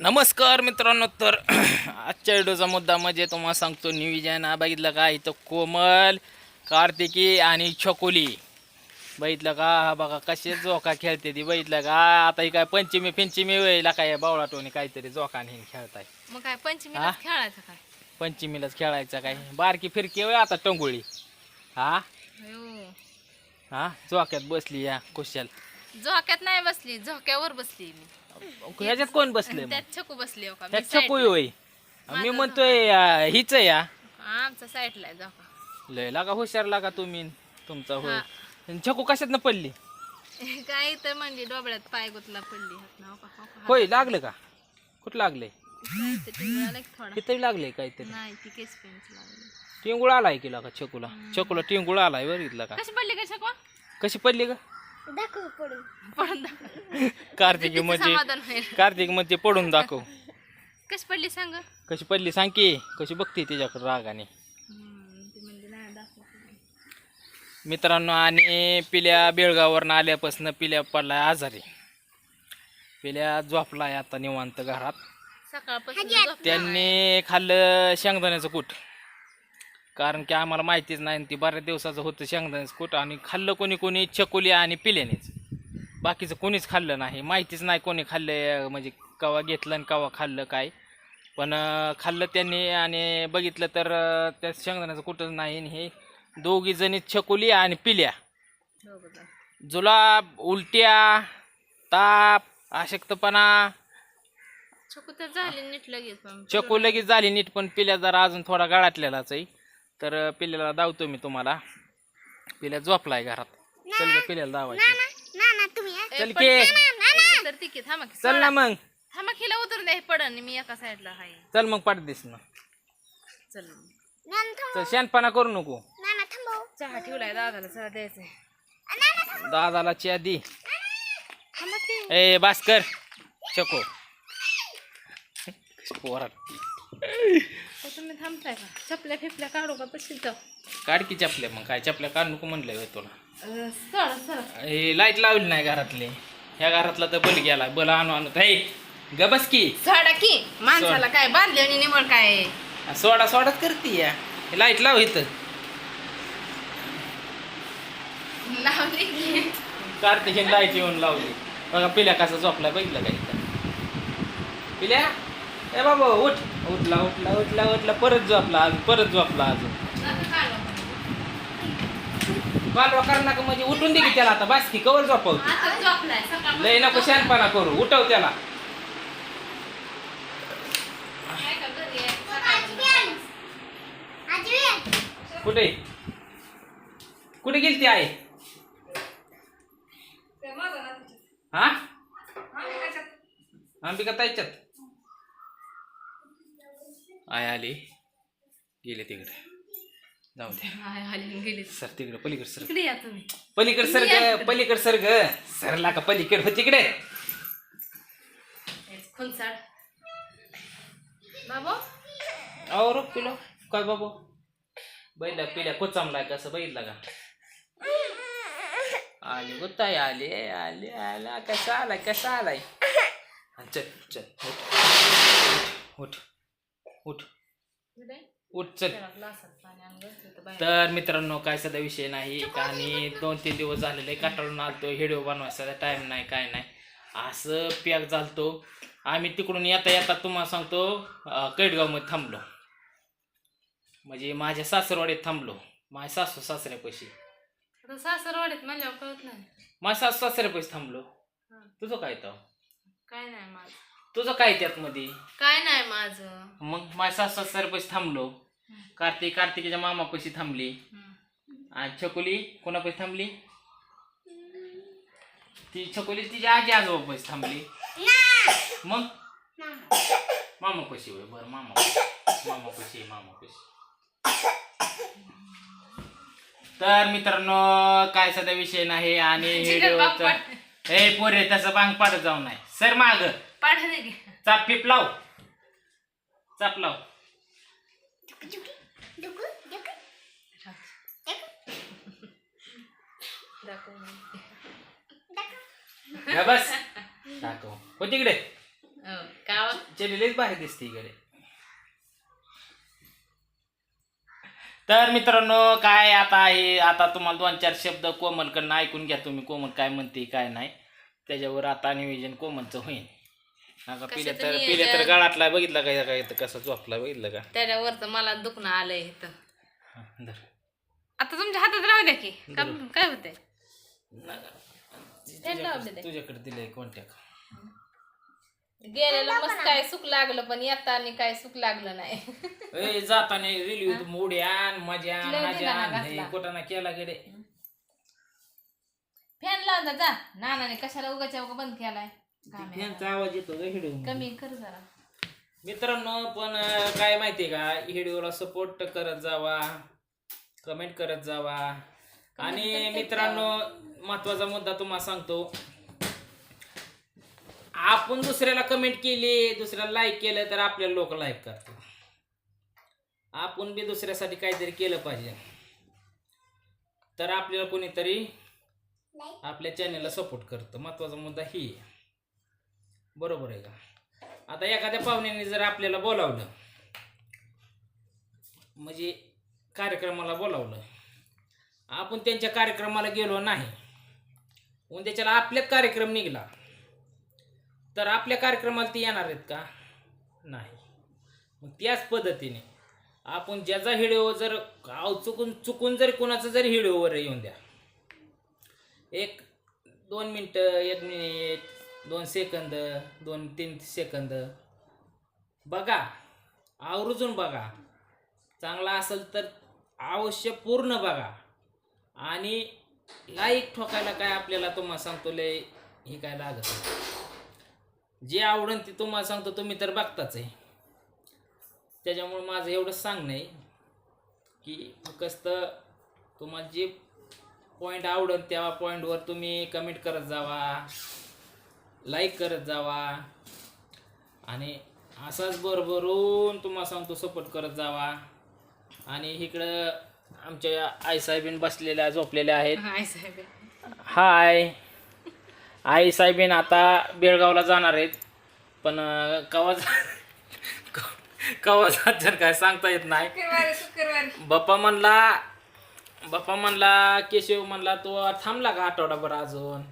नमस्कार मित्रांनो तर आजच्या व्हिडिओचा मुद्दा म्हणजे तुम्हाला सांगतो निविजन हा बघितलं का? इथं कोमल कार्तिकी आणि छकोली. बघितलं का? हा बघा कसे जोका खेळते ती. बघितलं का? आता ही काय पंचमी पंचमी वेळेला काय बावळाटोनी काहीतरी जोकाने खेळताय. मग काय? पंचमीला खेळायचं काय? पंचमीलाच खेळायचं काय? बारकी फिरकी वेळ आता टंगोळी. हा. हा? जोक्यात बसली या कुशल. झोक्यात नाही बसली झोक्यावर बसली मी. ह्याच्यात कोण बसले त्यात छकू बसली हो का? मी त्यात side ला. होय. मी म्हणतोय अं, हिच आहे या. आमचा साईडला आहे झोका लय लागा हुशार लागा तुम्ही तुमचा होय. हा. छकू कशात न पडली? काय तर म्हणजे डोबळ्यात पाय गुतला पडली. हात ना, हो का, हो का. होय लागलं का? कुठं लागलंय? काय ते टिंगळाला एक थोडा. तिथं लागलंय काहीतरी. नाही ती केस पेंच लागली. टिंगुळ आलाय की लागा छकूला? छकूला टिंगुळ आलाय बघितलं का? कशी पडली का छकवा कशी पडली का पडून. दाखव. कार्तिकी म्हणजे समाधान होईल. कार्तिकमध्ये पडून दाखव. कशी पडली सांग? कशी पडली सांग की कशी बघते तिच्याकडे रागाने. म्हणजे मित्रांनो आणि पिल्या बेळगाववरनं आल्यापासून पिल्या पडलाय आजारी. पिल्या झोपलाय आता निवांत घरात. सकाळपासून झोप त्यांनी खाल्लं शेंगदाण्याचं कूट. कारण की आम्हाला माहितीच नाही आणि ती बऱ्याच दिवसाचं होतं शेंगदाण्याचं कूट आणि खाल्लं कोणी कोणी चकोली आणि पिल्यानेच. बाकीचं कोणीच खाल्लं नाही. माहितीच नाही कोणी खाल्लं म्हणजे कवा घेतलं आणि कवा खाल्लं काय. पण खाल्लं त्यांनी आणि बघितलं तर त्या शेंगदाण्याचं कुठंच नाही आणि हे दोघी जणी चकोली आणि पिल्या. जुलाब उलट्या ताप अशक्तपणा छकू तर झाली नीट लगेच. चकू लगेच झाली नीट पण पिल्या जरा अजून थोडा गळाटलेलाच आहे. तर पिल्याला दावतो मी तुम्हाला. पिल्या झोपलाय घरात. चल ग पिल्याला दावायचं ए, चल पड- की. थांबा की. चल ना मग. थांबा खिला उतर दे पडन मी एका साईडला आहे चल मग पाठ दिस ना. चल. चल शानपणा करू नको. चहा ठेवलाय दादाला चहा द्यायचंय. दादाला च्या दी. थांबा की. ए भास्कर चको. पोरात. तर तुम्ही थांबताय का? चपल्या फिपल्या काढू का तशी जाऊ? काढ की चपल्या मग. काय चपल्या काढ नको म्हणलंय होय तुला. अं, सर सर हे लाइट लावली नाही घरातले. ह्या घरातला तर बल गेला. बल आणू आणू. हे गबस की. झाडा की. माणसाला काय बांधले आणि निवड काय? सोडा सोडाच करते या. लाइट लाव इथं. लावली की. कार्तिकीन लाइट येऊन लावली. बघा पिल्या कसा झोपला बघितलं का इथं? पिल्या? ए बाबा उठ. उठला उठला उठला उठला. परत झोपला अजून परत झोपला अजून कालवा कर नका म्हणजे उठून दे की त्याला आता. बास की कवर झोपवते. लय नको शानपणा करू. उठव त्याला. कुठे? कुठे गेली ती आहे हा? अंबिका ताईच्यात. आय आली. गेले तिकडे. जाऊ दे. हाय, हाली गेली. सर तिकडे पलीकडे सर. इकडे या तुम्ही. पलीकड सर ग पलीकड सर ग. सरला का पलीकड हो तिकडे हेच बाबू. अहो रो पिलो. काय बाबू? बैला पिल्या कोचामलाय कसं बघितलं का? आली गुत्ताय आले आले आला. कसा आलाय कसा आलाय? चल चल उठ उठ. उठ. उठ चल. तर मित्रांनो काय सध्या विषय नाही आणि दोन तीन दिवस झालेले काटाळून आलतो व्हिडिओ बनवायचा टाइम नाही काय नाही. असं पॅक झालतो. आम्ही तिकडून येता येता तुम्हाला सांगतो अं, कैटगावमध्ये थांबलो. म्हणजे माझ्या सासरवाडीत थांबलो. माझ्या सासू सासऱ्यापाशी. सासरवाडीत कळत नाही. माझ्या सासू सासऱ्यापाशी थांबलो. तुझं काय तर काय नाही माझं. तुझं काय त्यात मध्ये काय नाही माझं. मग माझ्या सासू सासऱ्यापाशी थांबलो. कार्तिक कार्तिकीच्या मामापाशी थांबली. आणि छकुली कोणापाशी थांबली? ती छकुली तिच्या आजी आजोबापाशी थांबली. मग? मामापाशी होय बरं मामा मामापाशी मामापाशी. तर मित्रांनो काय सध्या विषय नाही आणि व्हिडिओ हे पोरे तसं बांग पाडत जाऊ नाही. सर माग. पाठ दे चाप पिप लाव. चाप लाव. दाखव बस. दाखव. हो तिकडे. हो, चलेलीच भारी दिसते इकडे. तर मित्रांनो काय आता आहे आता तुम्हाला दोन चार शब्द कोमलकडनं ऐकून घ्या तुम्ही. कोमल काय म्हणते काय नाही. त्याच्यावर आता नियोजन कोमलचं होईल. पिल्या तर? पिल्या तर गळातला बघितला काय कसं झोपला बघितलं का? त्याच्यावर तर मला दुखणं आलंय इथं. हा, धर. आता तुमच्या हातात राहू द्या की. का- काय होतंय? लावले. तुझ्याकडे तुझ्याकडे दिलंय कोणत्या गेलेलं मस्त काय सुख लागलं पण येताना काय सुख लागलं नाही. ए जाताना रेल्वे मोड्या मजा लय मजा घातला. कुठं ना केला गेले. फॅन लावून जा, जा. नानाने कशाला उगाच्या उगा बंद केलाय. त्यांचा आवाज येतो का हिडू कमी कर जरा. मित्रांनो पण अं, काय माहितीये का? व्हिडिओला सपोर्ट करत जावा कमेंट करत जावा. आणि मित्रांनो महत्त्वाचा मुद्दा तुम्हाला सांगतो. आपण दुसऱ्याला कमेंट केली दुसऱ्याला लाईक केलं तर आपल्याला लोक लाईक करतात. आपण बी दुसऱ्यासाठी काहीतरी केलं पाहिजे. तर आपल्याला कोणीतरी आपल्या चॅनेलला सपोर्ट करतं. महत्त्वाचा मुद्दा ही आहे. बरोबर आहे का? आता एखाद्या पाहुण्याने जर आपल्याला बोलावलं म्हणजे कार्यक्रमाला बोलावलं आपण त्यांच्या कार्यक्रमाला गेलो नाही उद्याच्याला आपल्यात कार्यक्रम निघला तर आपल्या कार्यक्रमाला ते येणार आहेत का? नाही. मग त्याच पद्धतीने आपण ज्याचा हिडिओ जर गाव चुकून चुकून जरी कोणाचा जरी हिडिओवर येऊन द्या एक दोन मिनटं एक मिनिट दोन सेकंद दोन तीन सेकंद. बघा आवर्जून बघा. चांगला असेल तर अवश्य पूर्ण बघा. आणि लाईक ठोकायला काय आपल्याला तुम्हाला सांगतो लय हे काय लागत जे आवडन ते तुम्हाला सांगतो तुम्ही तर बघताच आहे. त्याच्यामुळे माझं एवढंच सांगणं आहे की फक्त तुम्हाला जे पॉईंट आवडेन त्या पॉईंटवर तुम्ही कमेंट करत जावा. लाईक करत जावा. आणि असाच बरोबरून तुम्हाला सांगतो सपोर्ट करत जावा. आणि इकडं आमच्या आईसाहेबीन बसलेल्या झोपलेल्या आहेत. हाय साहेब. हाय. आई साहेबीन आता बेळगावला जाणार आहेत. पण अं, कवा जा- कवा जात जर काय सांगता येत नाही. शुक्रवारी शुक्रवारी. बाप्पा म्हणला बाप्पा म्हणला केशव म्हणला तो थांबला का आठवडाभर अजून?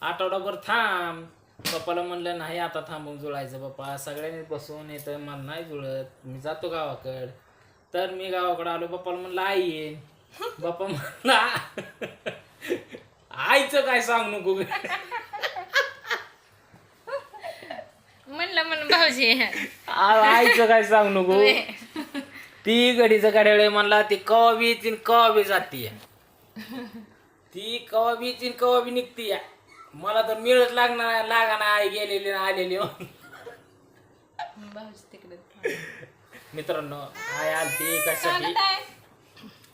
आठवडाभर थांब. बाप्पाला म्हणलं नाही आता थांबून जुळायचं बाप्पा सगळ्यांनी बसून येतं मला नाही जुळत. मी जातो गावाकडं. तर मी गावाकडं आलो. बाप्पाला म्हणलं आई येईन बाप्पा म्हणला आईचं काय सांग नको. म्हणलं म्हणून भाऊजी आ- आईचं काय सांग नको. ती गडीचं गाड्याळे म्हणला ती कवा बी येतील कवा बी जातीय. ती कवा बी येतील कवा बी निघतीय. मला तर मिळत लागणार लागा ना आई गेलेली ना आलेली भाऊजी तिकडे. मित्रांनो आई आलती कशासाठी?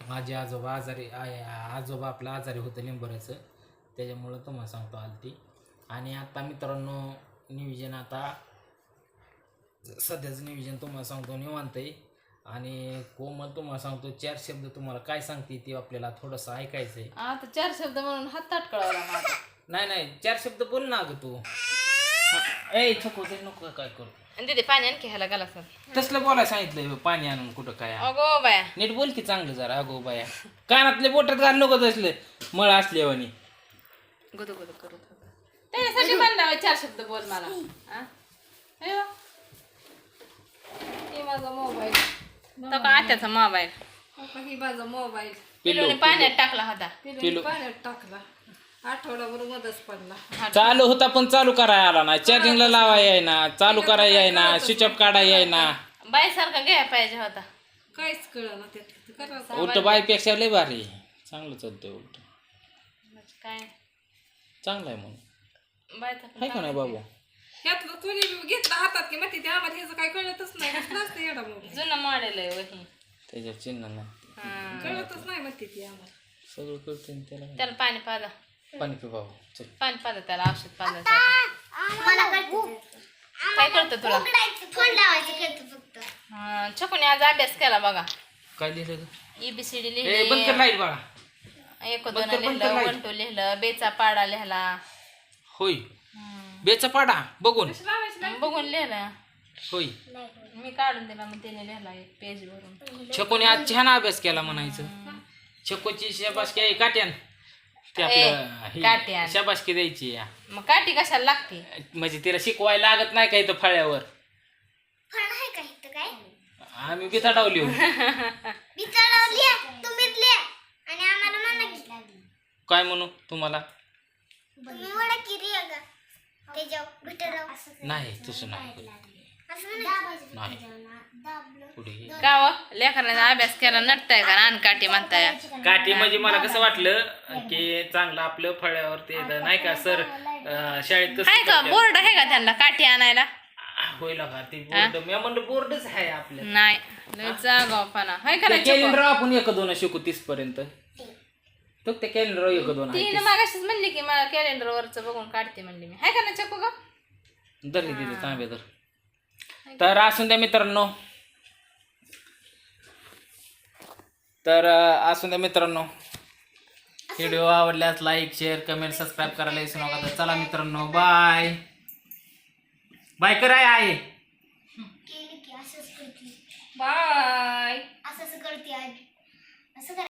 माझे आजोबा आजारी आय आजोबा आपला आजारी होतं लिंबराचं त्याच्यामुळं तुम्हाला सांगतो आलती. आणि आता मित्रांनो नियोजन आता सध्याचं नियोजन तुम्हाला सांगतो निवांत आहे आणि कोमल तुम्हाला सांगतो चार शब्द तुम्हाला काय सांगते ते आपल्याला थोडंसं ऐकायचं आहे आता चार शब्द म्हणून हात ताट कळवला माझा नाही नाही चार शब्द बोल ना अगं तू. हा, ए छको ते नको काय करू. आणि तिथे पाणी आणखी ह्याला गेला सर. तसलं बोलायला सांगितलंय पाणी आणून कुठं काय अगो बाया. नीट बोल की चांगलं जरा अगो बाया. कानातले बोटात घाल नको तसले मळ असल्यावानी गुदू गुदू करू त्याच्यासाठी म्हणला चार शब्द बोल मला. हा? हे बघ. हे माझा मोबाईल. तो का आत्याचा मोबाईल? ही माझा मोबाईल. पिलोने पाण्यात टाकला होता. पिलो पाण्यात टाकला. आठवडाभर पडला. चालू होता पण चालू करायला आला ना. चार्जिंगला लावा याय ना चालू करायला याय ना स्विच ऑफ काढाय याय ना बाई सारखा घ्यायला पाहिजे होता. काहीच कळलं त्यात. करायचं उलट बाईपेक्षा लय भारी. चांगलं चालतंय उलट. म्हणजे काय? चांगलं आहे म्हणून. आहे का नाही बाबू? ह्यातलं तुझी घेतलं हातात की माहिती ते आम्हाला ह्याचं काही कळतच नाही. कसलं असतं येडा मोबाईल जुनं मॉडेल आहे वही त्याच्या चिन्ह नाही. हा. कळतच नाही माहिती ती आम्हाला. सगळं करते ना त्याला. काय. त्याला पाणी पाजा. पाणी पी बाबू चल. पाणी पाजा त्याला औषध पाजायचं काय करतो तुला? हा, छकुने आज अभ्यास केला बघा. काय लिहिलं ग? एबीसीडी ए बंद कर लिहिली लाइट बघा एक दोन बंद कर, बंद कर लिहिलं light. वन टू लिहिलं बेचा पाडा लिहिला. होय. हम्म. बेचा पाडा बघून. बघून लिहिलं. होय. मी काढून दिला मग त्याने लिहिला एक पेज भरून छकोने आज छान अभ्यास केला म्हणायचं. छकोची शाबासकी आहे काट्यान. ते आपलं हे, काट्यान. शाबासकी द्यायची या. मग काठी कशाला लागते? म्हणजे तिला शिकवायला लागत नाही का इथं फळ्यावर? फळ आहे का इथं काय? आम्ही बी चढवली हो. मी चढवली तुम्हीच लिहा. आणि आम्हाला म्हणा की. काय म्हणू तुम्हाला? तुम्ही वडा त्याच्यावर नाही तसं नाही. नाही. पुढे. का व लेकरांना अभ्यास केला नटताय का? रान काठी म्हणताय. काठी म्हणजे मला कसं वाटलं की चांगलं आपलं फळ्यावर ते द- नाही का सर शाळेत कसं आहे का? करतात? बोर्ड आहे का त्यांना काठी आणायला? होईल का ते बोर्ड मी म्हणलं बोर्डच आहे आपलं नाही. लय जागावपणा. हाय का नाही कॅलेंडर आपण एक दोन शिकू तीस पर्यंत तो ते कॅलेंडर एक दोन आहे तिने मागाशीच म्हणली की मला कॅलेंडर वरच बघून काढते म्हणली मी. हाय का नाही चकू ग? धरली तिथे तांबे तर तर असून द्या मित्रांनो. तर असून द्या मित्रांनो. व्हिडिओ आवडल्यास लाईक शेअर कमेंट सबस्क्राईब करायला विसरू नका. तर चला मित्रांनो बाय बाय कराय आहे केली की असंच करते. बाय असंच करते आज असं करा